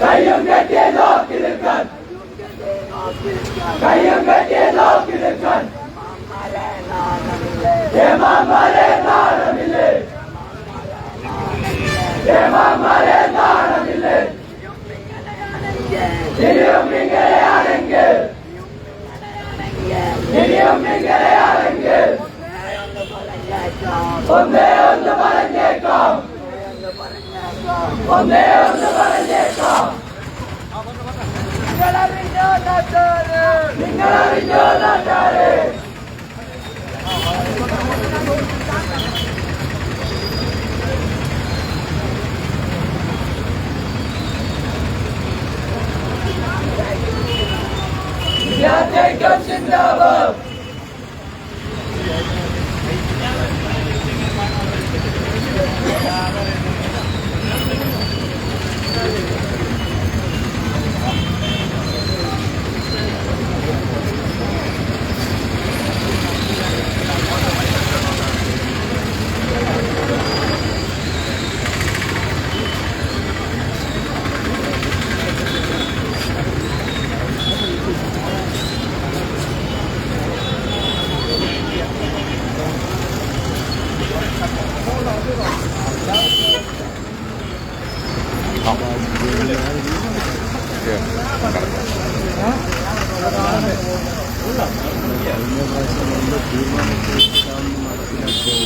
കയ്യും കെട്ടിയ നോക്കി നിൽക്കാൻ കയ്യും കെട്ടിയ നോക്കി നിൽക്കാൻ ഒന്നേ ഒന്ന് പറഞ്ഞേക്കാം ഒന്നേ ഒന്ന് പറഞ്ഞേക്കാം നിങ്ങൾ അറിഞ്ഞോ നാട്ടാരെ വിദ്യാർത്ഥികൾ ചിന്താവും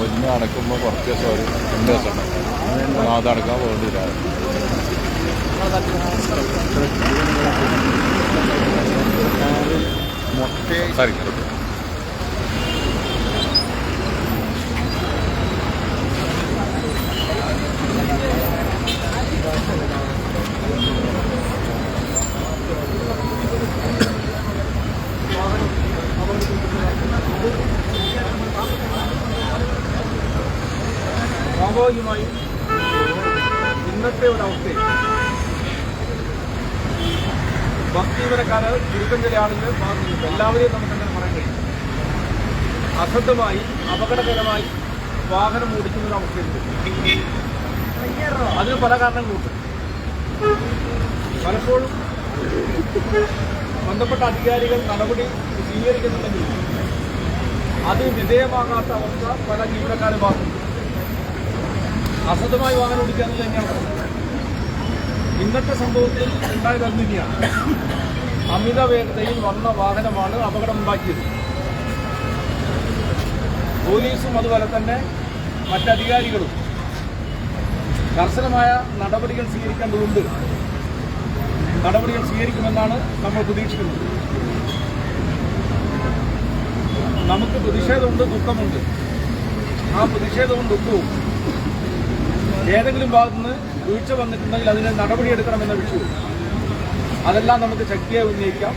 ഒന്ന് അടക്കുമ്പോൾ കുറച്ച് ദിവസം ഒരു രണ്ട് ദിവസം ഉണ്ടാവും സ്വാഭാവികമായും ഇന്നത്തെ ഒരു അവസ്ഥയിൽ ഭക്തിപരക്കാര് ചുരുക്കം ചില ആളുകൾ നമുക്ക് എല്ലാവരെയും നമുക്കങ്ങനെ പറയാൻ കഴിയും? അശ്രദ്ധമായി അപകടകരമായി വാഹനം ഓടിക്കുന്ന ഒരു അവസ്ഥയുണ്ട്. അതിന് പല കാരണങ്ങളുണ്ട്. പലപ്പോഴും ബന്ധപ്പെട്ട അധികാരികൾ നടപടി സ്വീകരിക്കുന്നുണ്ടെങ്കിൽ അതിന് വിധേയമാകാത്ത അവസ്ഥ പല ജീവനക്കാരും ഭാഗത്തുണ്ട്. അസതമായി വാഹനം ഓടിക്കാന്നത് തന്നെയാണ്. ഇന്നത്തെ സംഭവത്തിൽ ഉണ്ടായത് അത് തന്നെയാണ്. അമിത വേഗതയിൽ വന്ന വാഹനമാണ് അപകടം അപകടമുണ്ടാക്കിയത് പോലീസും അതുപോലെ തന്നെ മറ്റധികാരികളും കർശനമായ നടപടികൾ സ്വീകരിക്കേണ്ടതുണ്ട്. നടപടികൾ സ്വീകരിക്കുമെന്നാണ് നമ്മൾ പ്രതീക്ഷിക്കുന്നത്. നമുക്ക് പ്രതിഷേധമുണ്ട് ദുഃഖമുണ്ട്. ആ പ്രതിഷേധവും ദുഃഖവും ഏതെങ്കിലും ഭാഗത്തുനിന്ന് വീഴ്ച വന്നിട്ടുണ്ടെങ്കിൽ അതിന് നടപടിയെടുക്കണമെന്ന വിഷയവും അതെല്ലാം നമുക്ക് ശക്തിയായി ഉന്നയിക്കാം.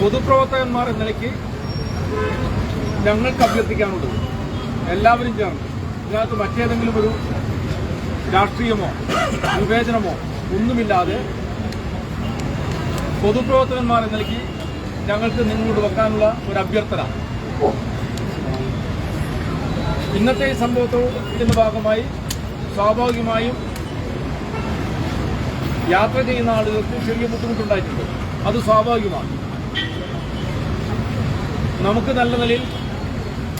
പൊതുപ്രവർത്തകന്മാർ എന്ന നിലയ്ക്ക് ഞങ്ങൾക്ക് അഭ്യർത്ഥിക്കാനുള്ളത് എല്ലാവരും ചേർന്ന് ഇതിനകത്ത് മറ്റേതെങ്കിലും ഒരു രാഷ്ട്രീയമോ വിവേചനമോ ഒന്നുമില്ലാതെ പൊതുപ്രവർത്തകന്മാർ എന്ന നിലയ്ക്ക് ഞങ്ങൾക്ക് നിങ്ങളോട് വെക്കാനുള്ള ഒരു അഭ്യർത്ഥന. ഇന്നത്തെ ഈ സംഭവത്തിന്റെ ഭാഗമായി സ്വാഭാവികമായും യാത്ര ചെയ്യുന്ന ആളുകൾക്ക് ചെറിയ ബുദ്ധിമുട്ടുണ്ടായിട്ടുണ്ട്. അത് സ്വാഭാവികമാണ്. നമുക്ക് നല്ല നിലയിൽ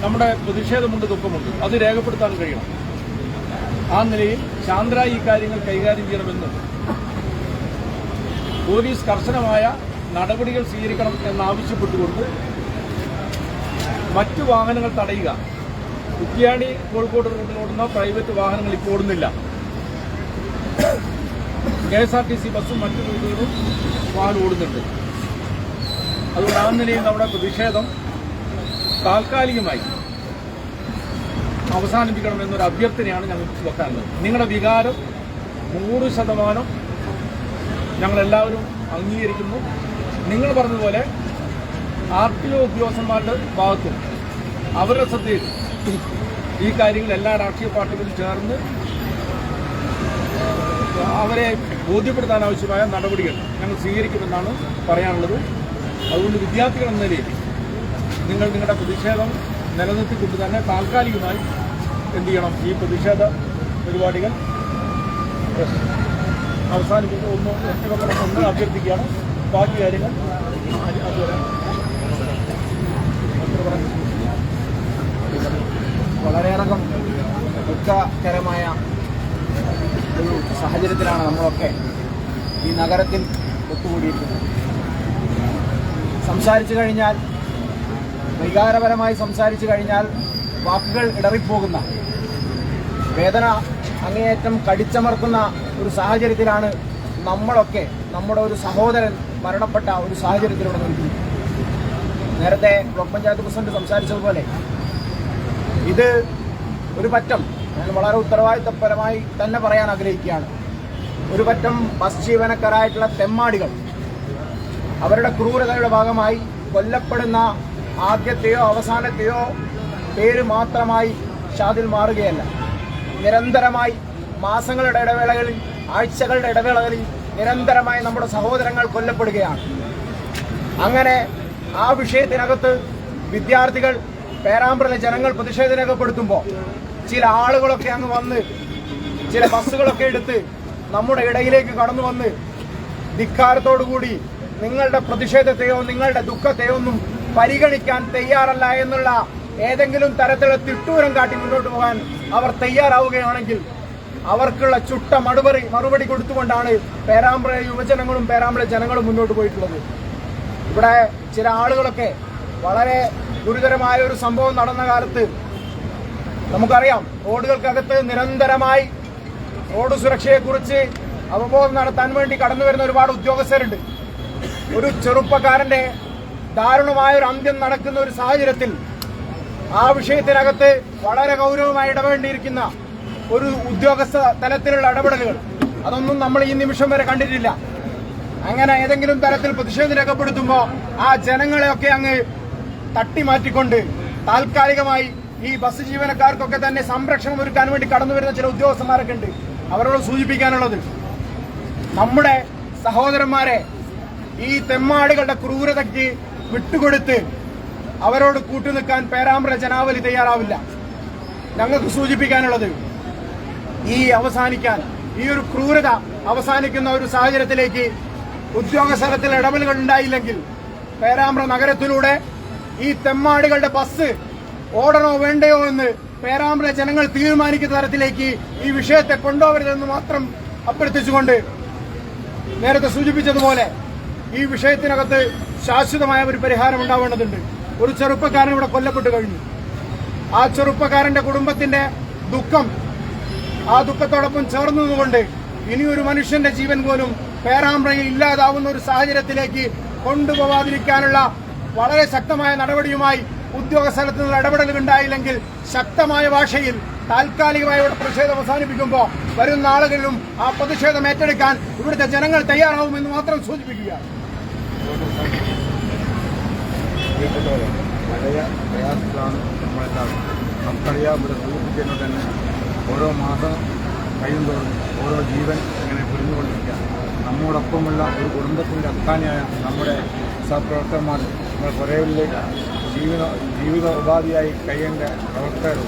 നമ്മുടെ പ്രതിഷേധമുണ്ട് ദുഃഖമുണ്ട്. അത് രേഖപ്പെടുത്താൻ കഴിയണം. ആ നിലയിൽ ശാന്തരായി ഈ കാര്യങ്ങൾ കൈകാര്യം ചെയ്യണമെന്ന് പോലീസ് കർശനമായ നടപടികൾ സ്വീകരിക്കണം എന്നാവശ്യപ്പെട്ടുകൊണ്ട് മറ്റു വാഹനങ്ങൾ തടയുക കുറ്റിയാടി കോഴിക്കോട് റൂട്ടിൽ ഓടുന്ന പ്രൈവറ്റ് വാഹനങ്ങൾ ഇപ്പോൾ ഓടുന്നില്ല. K S R T C ബസ്സും മറ്റു റൂട്ടുകളും വാഹനം ഓടുന്നുണ്ട്. അതുകൊണ്ട് ആ നിലയിൽ നമ്മുടെ പ്രതിഷേധം താൽക്കാലികമായി അവസാനിപ്പിക്കണമെന്നൊരു അഭ്യർത്ഥനയാണ് ഞങ്ങൾക്ക് വെക്കാനുള്ളത് നിങ്ങളുടെ വികാരം നൂറ് ശതമാനം ഞങ്ങളെല്ലാവരും അംഗീകരിക്കുന്നു. നിങ്ങൾ പറഞ്ഞതുപോലെ ആർ ടി ഒ ഉദ്യോഗസ്ഥന്മാരുടെ ഭാഗത്തും അവരുടെ ശ്രദ്ധയിൽ ഈ കാര്യങ്ങൾ എല്ലാ രാഷ്ട്രീയ പാർട്ടികളും ചേർന്ന് അവരെ ബോധ്യപ്പെടുത്താൻ ആവശ്യമായ നടപടികൾ ഞങ്ങൾ സ്വീകരിക്കുമെന്നാണ് പറയാനുള്ളത്. അതുകൊണ്ട് വിദ്യാർത്ഥികൾ എന്ന നിലയിൽ നിങ്ങൾ നിങ്ങളുടെ പ്രതിഷേധം നിലനിർത്തിക്കൊണ്ട് തന്നെ താൽക്കാലികമായി എന്ത് ചെയ്യണം? ഈ പ്രതിഷേധ പരിപാടികൾ അവസാനിപ്പിച്ച് ഒന്ന് ഒന്ന് അഭ്യർത്ഥിക്കുകയാണ്. ബാക്കി കാര്യങ്ങൾ അത് അതുവരെ വളരെയേറെ ദുഃഖകരമായ ഒരു സാഹചര്യത്തിലാണ് നമ്മളൊക്കെ ഈ നഗരത്തിൽ ഒത്തുകൂടിയിരിക്കുന്നത്. സംസാരിച്ചു കഴിഞ്ഞാൽ വികാരപരമായി സംസാരിച്ചു കഴിഞ്ഞാൽ വാക്കുകൾ ഇടറിപ്പോകുന്ന വേദന അങ്ങേയറ്റം കടിച്ചമർത്തുന്ന ഒരു സാഹചര്യത്തിലാണ് നമ്മളൊക്കെ നമ്മുടെ ഒരു സഹോദരൻ മരണപ്പെട്ട ഒരു സാഹചര്യത്തിലൂടെ നിൽക്കുന്നത്. നേരത്തെ ബ്ലോക്ക് പഞ്ചായത്ത് പ്രസിഡന്റ് സംസാരിച്ചതുപോലെ ഇത് ഒരു പറ്റം. ഞാൻ വളരെ ഉത്തരവാദിത്തപരമായി തന്നെ പറയാൻ ആഗ്രഹിക്കുകയാണ്. ഒരു പറ്റം ബസ് ജീവനക്കാരായിട്ടുള്ള തെമ്മാടികൾ. അവരുടെ ക്രൂരതയുടെ ഭാഗമായി കൊല്ലപ്പെടുന്ന ആദ്യത്തെയോ അവസാനത്തെയോ പേര് മാത്രമായി ഷാദിൽ മാറുകയല്ല. നിരന്തരമായി മാസങ്ങളുടെ ഇടവേളകളിൽ ആഴ്ചകളുടെ ഇടവേളകളിൽ നിരന്തരമായി നമ്മുടെ സഹോദരങ്ങൾ കൊല്ലപ്പെടുകയാണ്. അങ്ങനെ ആ വിഷയത്തിനകത്ത് വിദ്യാർത്ഥികൾ പേരാമ്പ്രയിലെ ജനങ്ങൾ പ്രതിഷേധം രേഖപ്പെടുത്തുമ്പോൾ ചില ആളുകളൊക്കെ അങ്ങ് വന്ന് ചില ബസ്സുകളൊക്കെ എടുത്ത് നമ്മുടെ ഇടയിലേക്ക് കടന്നു വന്ന് ധിക്കാരത്തോടുകൂടി നിങ്ങളുടെ പ്രതിഷേധത്തെയോ നിങ്ങളുടെ ദുഃഖത്തെയോ ഒന്നും പരിഗണിക്കാൻ തയ്യാറല്ല എന്നുള്ള ഏതെങ്കിലും തരത്തിലുള്ള തിട്ടൂരം കാട്ടി മുന്നോട്ട് പോകാൻ അവർ തയ്യാറാവുകയാണെങ്കിൽ അവർക്കുള്ള ചുട്ട മറുപടി മറുപടി കൊടുത്തുകൊണ്ടാണ് പേരാമ്പ്ര യുവജനങ്ങളും പേരാമ്പ്ര ജനങ്ങളും മുന്നോട്ട് പോയിട്ടുള്ളത്. ഇവിടെ ചില ആളുകളൊക്കെ വളരെ ഗുരുതരമായ ഒരു സംഭവം നടന്ന കാലത്ത് നമുക്കറിയാം റോഡുകൾക്കകത്ത് നിരന്തരമായി റോഡ് സുരക്ഷയെക്കുറിച്ച് അവബോധം നടത്താൻ വേണ്ടി കടന്നു വരുന്ന ഒരുപാട് ഉദ്യോഗസ്ഥരുണ്ട്. ഒരു ചെറുപ്പക്കാരന്റെ ദാരുണമായ ഒരു അന്ത്യം നടക്കുന്ന ഒരു സാഹചര്യത്തിൽ ആ വിഷയത്തിനകത്ത് വളരെ ഗൗരവമായി ഇടപെടേണ്ടിയിരിക്കുന്ന ഒരു ഉദ്യോഗസ്ഥ തലത്തിലുള്ള ഇടപെടലുകൾ. അതൊന്നും നമ്മൾ ഈ നിമിഷം വരെ കണ്ടിട്ടില്ല. അങ്ങനെ ഏതെങ്കിലും തരത്തിൽ പ്രതിഷേധം രേഖപ്പെടുത്തുമ്പോൾ ആ ജനങ്ങളെയൊക്കെ അങ്ങ് തട്ടിമാറ്റിക്കൊണ്ട് താൽക്കാലികമായി ഈ ബസ് ജീവനക്കാർക്കൊക്കെ തന്നെ സംരക്ഷണം ഒരുക്കാൻ വേണ്ടി കടന്നു വരുന്ന ചില ഉദ്യോഗസ്ഥന്മാരൊക്കെ ഉണ്ട്. അവരോട് സൂചിപ്പിക്കാനുള്ളത് നമ്മുടെ സഹോദരന്മാരെ ഈ തെമ്മാടുകളുടെ ക്രൂരതയ്ക്ക് വിട്ടുകൊടുത്ത് അവരോട് കൂട്ടുനിൽക്കാൻ പേരാമ്പ്ര ജനാവലി തയ്യാറാവില്ല. ഞങ്ങൾക്ക് സൂചിപ്പിക്കാനുള്ളത് ഈ അവസാനിക്കാൻ ഈ ഒരു ക്രൂരത അവസാനിക്കുന്ന ഒരു സാഹചര്യത്തിലേക്ക് ഉദ്യോഗസ്ഥലത്തിൽ ഇടപെടലുകൾ ഉണ്ടായില്ലെങ്കിൽ പേരാമ്പ്ര നഗരത്തിലൂടെ ഈ തെമ്മാടികളുടെ ബസ് ഓടണോ വേണ്ടയോ എന്ന് പേരാമ്പ്ര ജനങ്ങൾ തീരുമാനിക്കുന്ന തരത്തിലേക്ക് ഈ വിഷയത്തെ കൊണ്ടുപോകരുതെന്ന് മാത്രം അഭ്യർത്ഥിച്ചുകൊണ്ട് നേരത്തെ സൂചിപ്പിച്ചതുപോലെ ഈ വിഷയത്തിനകത്ത് ശാശ്വതമായ ഒരു പരിഹാരം ഉണ്ടാവേണ്ടതുണ്ട്. ഒരു ചെറുപ്പക്കാരൻ ഇവിടെ കൊല്ലപ്പെട്ടു കഴിഞ്ഞു. ആ ചെറുപ്പക്കാരന്റെ കുടുംബത്തിന്റെ ദുഃഖം ആ ദുഃഖത്തോടൊപ്പം ചേർന്നതുകൊണ്ട് ഇനി ഇനിയൊരു മനുഷ്യന്റെ ജീവൻ പോലും പേരാമ്പ്രയിൽ ഇല്ലാതാവുന്ന ഒരു സാഹചര്യത്തിലേക്ക് കൊണ്ടുപോകാതിരിക്കാനുള്ള വളരെ ശക്തമായ നടപടിയുമായി ഉദ്യോഗസ്ഥലത്ത് നിന്ന് ഇടപെടലുകൾ ഉണ്ടായില്ലെങ്കിൽ ശക്തമായ ഭാഷയിൽ താൽക്കാലികമായി ഇവിടെ പ്രതിഷേധം അവസാനിപ്പിക്കുമ്പോൾ വരുന്ന ആളുകളിലും ആ പ്രതിഷേധം ഏറ്റെടുക്കാൻ ഇവിടുത്തെ ജനങ്ങൾ തയ്യാറാവുമെന്ന് മാത്രം സൂചിപ്പിക്കുക നമുക്കറിയാം ഇവിടെ സൂചിപ്പിക്കുന്നത് തന്നെ ഓരോ മാസം കഴിയുമ്പോഴും ഓരോ ജീവൻ ഇങ്ങനെ പൊരിഞ്ഞുകൊണ്ടിരിക്കുക നമ്മോടൊപ്പമുള്ള ഒരു കുടുംബത്തിന്റെ അത്താനിയായ നമ്മുടെ സഹപ്രവർത്തകന്മാർ നമ്മുടെ പുരയിലെ ജീവിത ജീവിത ഉപാധിയായി കഴിയേണ്ട പ്രവർത്തകരും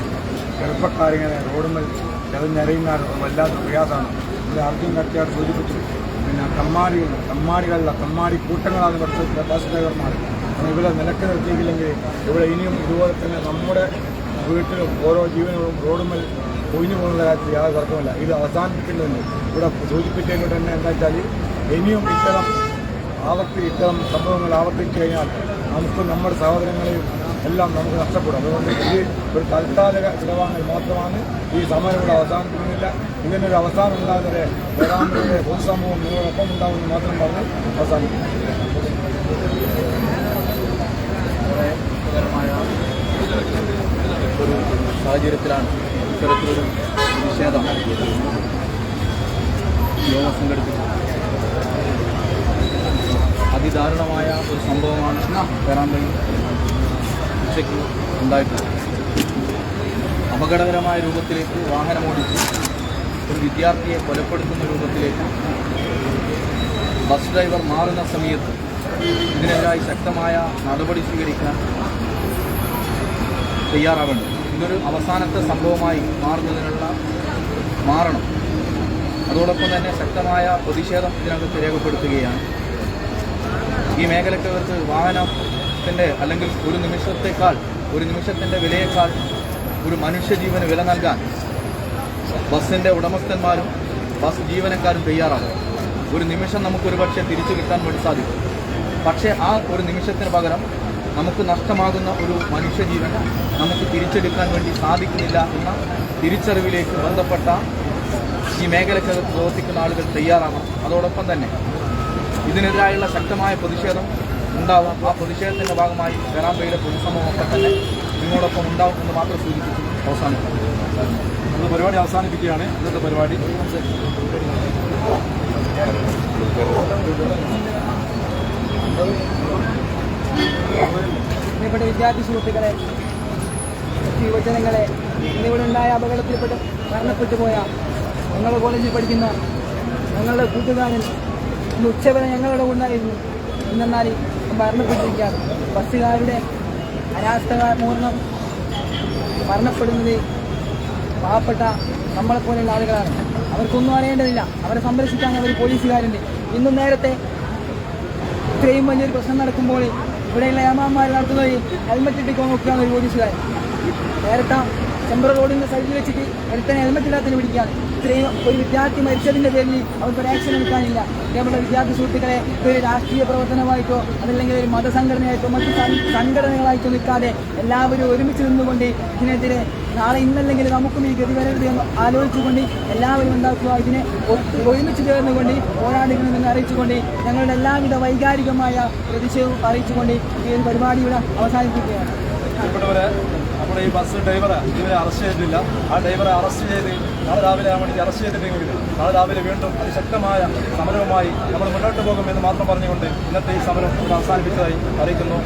ചെറുപ്പക്കാരിങ്ങനെ റോഡുമേൽ ചെതഞ്ഞറിയുന്ന വല്ലാത്ത പ്രയാസമാണ്. ഇത് അർജുൻ കട്ടിയാട് സൂചിപ്പിച്ചു പിന്നെ കമ്മാടികൾ കമ്മാടികളല്ല കമ്മാടി കൂട്ടങ്ങളാണ് കുറച്ച് ബസ് ഇവിടെ നിലയ്ക്ക് നിർത്തിയില്ലെങ്കിൽ ഇവിടെ ഇനിയും ഇതുപോലെ തന്നെ നമ്മുടെ വീട്ടിലും ഓരോ ജീവനുകളും റോഡുമേൽ ഒഴിഞ്ഞു പോകുന്ന കാര്യത്തിൽ യാതൊരു തർക്കമില്ല ഇത് അവസാനിപ്പിക്കേണ്ടതുണ്ട് ഇവിടെ സൂചിപ്പിച്ചതിനോട് തന്നെ എന്താ വെച്ചാൽ ഇനിയും ഇത്തരം ആവർത്തി ഇത്തരം സംഭവങ്ങൾ ആവർത്തിച്ചു കഴിഞ്ഞാൽ നമുക്ക് നമ്മുടെ സഹോദരങ്ങളെയും എല്ലാം നമുക്ക് നഷ്ടപ്പെടും. അതുകൊണ്ട് ഈ ഒരു താൽക്കാലിക ഇടവാങ്ങൽ മാത്രമാണ് ഈ സമരം ഇവിടെ അവസാനിക്കുന്നില്ല ഇതിനൊരു അവസാനം ഉണ്ടാകുന്നവരെ വരാമിയുടെ പൊതുസമൂഹം നിങ്ങളോടൊപ്പം ഉണ്ടാവുമെന്ന് മാത്രം പറഞ്ഞ് ഗുരുതരമായ ഒരു സാഹചര്യത്തിലാണ് ഇത്തരത്തിലൊരു നിഷേധം. യോഗം സംഘടിപ്പിച്ചു അതിദാരുണമായ ഒരു സംഭവമാണ് പേരാമ്പ്രയിൽ ഉച്ചയ്ക്ക് ഉണ്ടായിട്ടുള്ളത്. അപകടകരമായ രൂപത്തിലേക്ക് വാഹനമോടിച്ച് ഒരു വിദ്യാർത്ഥിയെ കൊലപ്പെടുത്തുന്ന രൂപത്തിലേക്ക് ബസ് ഡ്രൈവർ മാറുന്ന സമയത്ത് ഇതിനെതിരായി ശക്തമായ നടപടി സ്വീകരിക്കാൻ തയ്യാറാവേണ്ടത് ഇതൊരു അവസാനത്തെ സംഭവമായി മാറുന്നതിനുള്ള മാറണം. അതോടൊപ്പം തന്നെ ശക്തമായ പ്രതിഷേധം ഇതിനകത്ത് രേഖപ്പെടുത്തുകയാണ്. ഈ മേഖലയ്ക്ക് ഇവർക്ക് വാഹനത്തിന്റെ അല്ലെങ്കിൽ ഒരു നിമിഷത്തേക്കാൾ ഒരു നിമിഷത്തിന്റെ വിലയേക്കാൾ ഒരു മനുഷ്യജീവന് വില നൽകാൻ ബസ്സിന്റെ ഉടമസ്ഥന്മാരും ബസ് ജീവനക്കാരും തയ്യാറാണ്. ഒരു നിമിഷം നമുക്കൊരു പക്ഷേ തിരിച്ചു കിട്ടാൻ വേണ്ടി സാധിക്കും. പക്ഷേ ആ ഒരു നിമിഷത്തിന് പകരം നമുക്ക് നഷ്ടമാകുന്ന ഒരു മനുഷ്യജീവൻ നമുക്ക് തിരിച്ചെടുക്കാൻ വേണ്ടി സാധിക്കുന്നില്ല എന്ന തിരിച്ചറിവിലേക്ക് ബന്ധപ്പെട്ട ഈ മേഖലയ്ക്ക് പ്രവർത്തിക്കുന്ന ആളുകൾ തയ്യാറാണ് അതോടൊപ്പം തന്നെ ഇതിനെതിരായുള്ള ശക്തമായ പ്രതിഷേധം ഉണ്ടാവും. ആ പ്രതിഷേധത്തിന്റെ ഭാഗമായി പേരാമ്പയിലെ പൊതുസമൂഹമൊക്കെ തന്നെ നിങ്ങളോടൊപ്പം ഉണ്ടാവും എന്ന് മാത്രം സൂചിപ്പിച്ചു അവസാനിക്കും അത് പരിപാടി അവസാനിപ്പിക്കുകയാണ്. ഇന്നത്തെ പരിപാടി പ്രിയപ്പെട്ട വിദ്യാർത്ഥി സുഹൃത്തുക്കളെ യുവജനങ്ങളെ ഇന്നിവിടെ ഉണ്ടായ അപകടത്തിൽപ്പെട്ട് മരണപ്പെട്ടു പോയ ഞങ്ങളുടെ കോളേജിൽ പഠിക്കുന്ന ഞങ്ങളുടെ കൂട്ടുകാരൻ ഇന്ന് ഉച്ചവരെ ഞങ്ങളുടെ ഉണ്ടായിരുന്നു എന്നാൽ മരണപ്പെട്ടിരിക്കുകയാണ്. ബസ്സുകാരുടെ അനാസ്ഥ മൂലം മരണപ്പെടുന്നത് പാവപ്പെട്ട നമ്മളെപ്പോലെയുള്ള ആളുകളാണ്. അവർക്കൊന്നും അറിയേണ്ടതില്ല. അവരെ സംരക്ഷിക്കാൻ അവർ പോലീസുകാരുണ്ട്. ഇന്നും നേരത്തെ ഇത്രയും വലിയൊരു പ്രശ്നം നടക്കുമ്പോൾ ഇവിടെയുള്ള ഏമാന്മാർ നടത്തുന്നത് ഹെൽമെറ്റ് ഇട്ടിക്കോ നോക്കുകയാണ് ഒരു പോലീസുകാരൻ. നേരത്തെ ചെമ്പ്ര റോഡിന്റെ സൈഡിൽ വെച്ചിട്ട് ഒരുത്തനെ ഹെൽമെറ്റ് ഇല്ലാത്തതിന് പിടിക്കുകയാണ്. ഇത്രയും ഒരു വിദ്യാർത്ഥി മരിച്ചതിന്റെ പേരിൽ അവർക്ക് ഒരു ആക്ഷൻ എടുക്കാനില്ല. നമ്മുടെ വിദ്യാർത്ഥി സുഹൃത്തുക്കളെ ഒരു രാഷ്ട്രീയ പ്രവർത്തനമായിട്ടോ അതല്ലെങ്കിൽ ഒരു മതസംഘടനയായിട്ടോ മറ്റ് സംഘടനകളായിട്ടോ നിൽക്കാതെ എല്ലാവരും ഒരുമിച്ച് നിന്നുകൊണ്ട് ഇതിനെതിരെ നാളെ ഇന്നല്ലെങ്കിൽ നമുക്കും ഈ ഗതി വരരുത് എന്ന് ആലോചിച്ചുകൊണ്ട് എല്ലാവരും ഉണ്ടാക്കുക ഇതിനെ ഒരുമിച്ച് ചേർന്നുകൊണ്ട് പോരാടുകണമെന്ന് അറിയിച്ചുകൊണ്ട് ഞങ്ങളുടെ എല്ലാവിധ വൈകാരികമായ പ്രതിഷേധവും അറിയിച്ചുകൊണ്ട് ഈ ഒരു പരിപാടിയുടെ അവസാനിപ്പിക്കുകയാണ്. നമ്മുടെ ഈ ബസ് ഡ്രൈവറെ ഇതുവരെ അറസ്റ്റ് ചെയ്തിട്ടില്ല. ആ ഡ്രൈവറെ അറസ്റ്റ് ചെയ്ത് നാളെ രാവിലെ ആ അറസ്റ്റ് ചെയ്തിട്ടുണ്ടെങ്കിൽ നാളെ രാവിലെ വീണ്ടും അതിശക്തമായ സമരവുമായി നമ്മൾ മുന്നോട്ട് പോകും എന്ന് മാത്രം പറഞ്ഞുകൊണ്ട് ഇന്നത്തെ ഈ സമരം ഇവിടെ അവസാനിപ്പിച്ചതായി അറിയിക്കുന്നു.